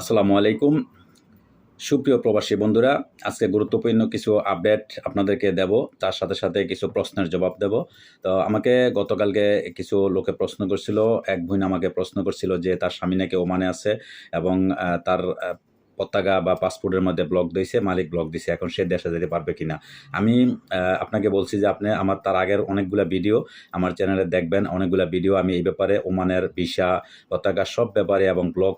আসসালামু আলাইকুম। সুপ্রিয় প্রবাসী বন্ধুরা, আজকে গুরুত্বপূর্ণ কিছু আপডেট আপনাদেরকে দেব। তার সাথে সাথে কিছু প্রশ্নের জবাব দেব। তো আমাকে গতকালকে কিছু লোকে প্রশ্ন করছিল, এক বোন আমাকে প্রশ্ন করছিল যে তার স্বামী নাকি ওমানে আছে এবং তার পতাকা বা পাসপোর্টের মধ্যে ব্লক দিয়েছে, মালিক ব্লক দিয়েছে, এখন সে দেশে যেতে পারবে কিনা? আমি আপনাকে বলছি যে আপনি আমার, তার আগের অনেকগুলা ভিডিও আমার চ্যানেলে দেখবেন, অনেকগুলা ভিডিও আমি এই ব্যাপারে ওমানের ভিসা, পতাকা সব ব্যাপারে এবং ব্লক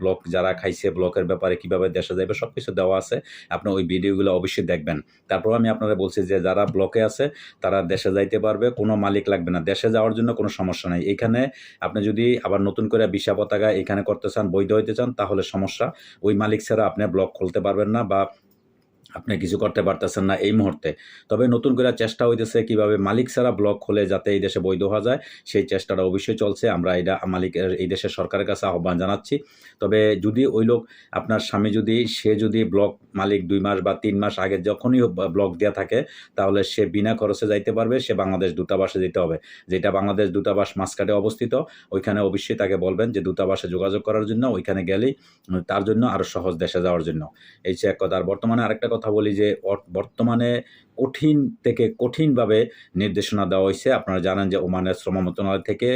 ব্লক যারা খাইছে ব্লকের ব্যাপারে কীভাবে দেশে যাবে সব কিছু দেওয়া আছে। আপনি ওই ভিডিওগুলো অবশ্যই দেখবেন। তারপর আমি আপনারা বলছি যে যারা ব্লকে আছে, তারা দেশে যাইতে পারবে, কোনো মালিক লাগবে না। দেশে যাওয়ার জন্য কোনো সমস্যা নাই। এখানে আপনি যদি আবার নতুন করে ভিসা পতাকা এখানে করতে চান, বৈধ হইতে চান, তাহলে সমস্যা। ওই ছাড়া আপনি ব্লগ খুলতে পারবেন না বা আপনি কিছু করতে পারতেছেন না এই মুহূর্তে। তবে নতুন করে চেষ্টা হইতেছে কীভাবে মালিক ছাড়া ব্লক খুলে যাতে এই দেশে বৈধ হওয়া যায়, সেই চেষ্টাটা অবশ্যই চলছে। আমরা এটা মালিকের, এই দেশের সরকারের কাছে আহ্বান জানাচ্ছি। তবে যদি ওই লোক, আপনার স্বামী যদি, সে যদি ব্লক মালিক দুই মাস বা তিন মাস আগে যখনই ব্লক দেওয়া থাকে, তাহলে সে বিনা খরচে যাইতে পারবে, সে বাংলাদেশ দূতাবাসে যেতে হবে। যেটা বাংলাদেশ দূতাবাস মাসকাটে অবস্থিত, ওইখানে অবশ্যই তাকে বলবেন যে দূতাবাসে যোগাযোগ করার জন্য, ওইখানে গেলেই তার জন্য আরও সহজ দেশে যাওয়ার জন্য। এই যে এক কথা, আর বর্তমানে আরেকটা কথা বলি যে বর্তমানে কঠিন থেকে কঠিনভাবে নির্দেশনা দেওয়া হয়েছে। আপনারা জানেন যে ওমানের শ্রম মন্ত্রণালয় থেকে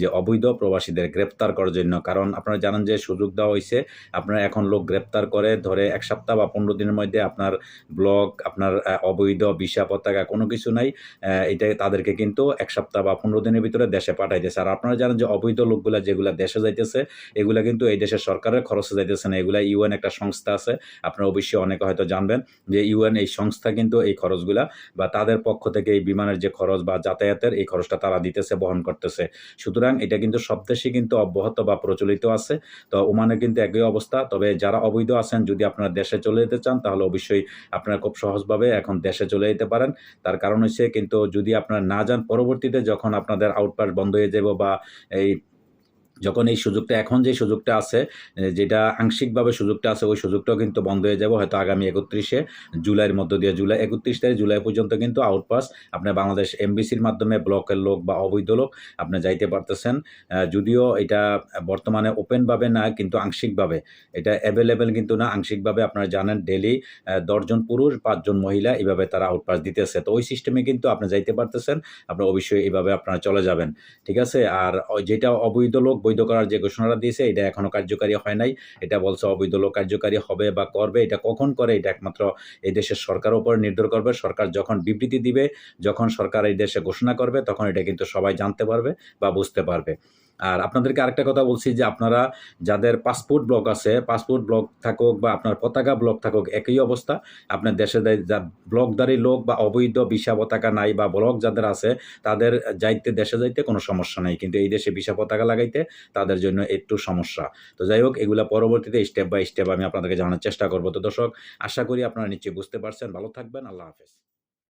যে অবৈধ প্রবাসীদের গ্রেপ্তার করার জন্য, কারণ আপনারা জানেন যে সুযোগ দেওয়া হয়েছে। আপনারা এখন লোক গ্রেপ্তার করে ধরে এক সপ্তাহ বা পনেরো দিনের মধ্যে আপনার ব্লক, আপনার অবৈধ ভিসা পতাকা কোনো কিছু নাই। এটা তাদেরকে কিন্তু এক সপ্তাহ বা পনেরো দিনের ভিতরে দেশে পাঠাইতেছে। আর আপনারা জানেন যে অবৈধ লোকগুলা যেগুলা দেশে যাইতেছে, এগুলা কিন্তু এই দেশের সরকারের খরচে যাইতেছে না। এগুলা ইউএন একটা সংস্থা আছে। আপনারা অবশ্যই অনেকে হয়তো জানবেন। যে ইউএন এই সংস্থা কিন্তু এই খরচগুলা বা তাদের পক্ষ থেকে এই বিমানের যে খরচ বা যাতায়াতের এই খরচটা তারা দিতেছে, বহন করতেছে। সুতরাং এটা কিন্তু সব দেশে কিন্তু অব্যাহত বা প্রচলিত আছে। তো ওমানে কিন্তু একই অবস্থা। তবে যারা অবৈধ আছেন, যদি আপনারা দেশে চলে যেতে চান, তাহলে অবশ্যই আপনারা খুব সহজভাবে এখন দেশে চলে যেতে পারেন। তার কারণ হচ্ছে কিন্তু যদি আপনারা না যান, পরবর্তীতে যখন আপনাদের আউটপাস বন্ধ হয়ে যাব বা এই যখন এই সুযোগটা, এখন যে সুযোগটা আছে যেটা আংশিকভাবে সুযোগটা আছে, ওই সুযোগটাও কিন্তু বন্ধ হয়ে যাবে। হয়তো আগামী একত্রিশে জুলাইয়ের মধ্য দিয়ে, জুলাই, একত্রিশ তারিখ, জুলাই পর্যন্ত কিন্তু আউটপাস। আপনার বাংলাদেশ এমবিসির মাধ্যমে ব্লকের লোক বা অবৈধ লোক আপনি যাইতে পারতেছেন। যদিও এটা বর্তমানে ওপেনভাবে না, কিন্তু আংশিকভাবে। এটা অ্যাভেলেবেল কিন্তু না। আংশিকভাবে আপনারা জানেন, ডেলি দশজন পুরুষ, পাঁচজন মহিলা এইভাবে তারা আউটপাস দিতেছে। তো ওই সিস্টেমে কিন্তু আপনি যাইতে পারতেছেন। আপনি অবশ্যই এইভাবে আপনারা চলে যাবেন। ঠিক আছে? আর যেটা অবৈধ লোক বৈধ করার যে ঘোষণাটা দিয়েছে, এটা এখনও কার্যকারী হয় নাই। এটা বলছে অবৈধ লোক কার্যকারী হবে বা করবে, এটা কখন করে, এটা একমাত্র এই দেশের সরকার উপর নির্ভর করবে। সরকার যখন বিবৃতি দিবে, যখন সরকার এই দেশে ঘোষণা করবে, তখন এটা কিন্তু সবাই জানতে পারবে বা বুঝতে পারবে। আর আপনাদেরকে আরেকটা কথা বলছি যে আপনারা যাদের পাসপোর্ট ব্লক আছে, পাসপোর্ট ব্লক থাকুক বা আপনার পতাকা ব্লক থাকুক, একই অবস্থা। আপনার দেশে ব্লকদারি লোক বা অবৈধ ভিসা পতাকা নাই বা ব্লক যাদের আছে, তাদের যাইতে, দেশে যাইতে কোনো সমস্যা নাই। কিন্তু এই দেশে ভিসা পতাকা লাগাইতে তাদের জন্য একটু সমস্যা। তো যাই হোক, এগুলা পরবর্তীতে স্টেপ বাই স্টেপ আমি আপনাদেরকে জানানোর চেষ্টা করব। তো দর্শক, আশা করি আপনারা নিশ্চয়ই বুঝতে পারছেন। ভালো থাকবেন। আল্লাহ হাফেজ।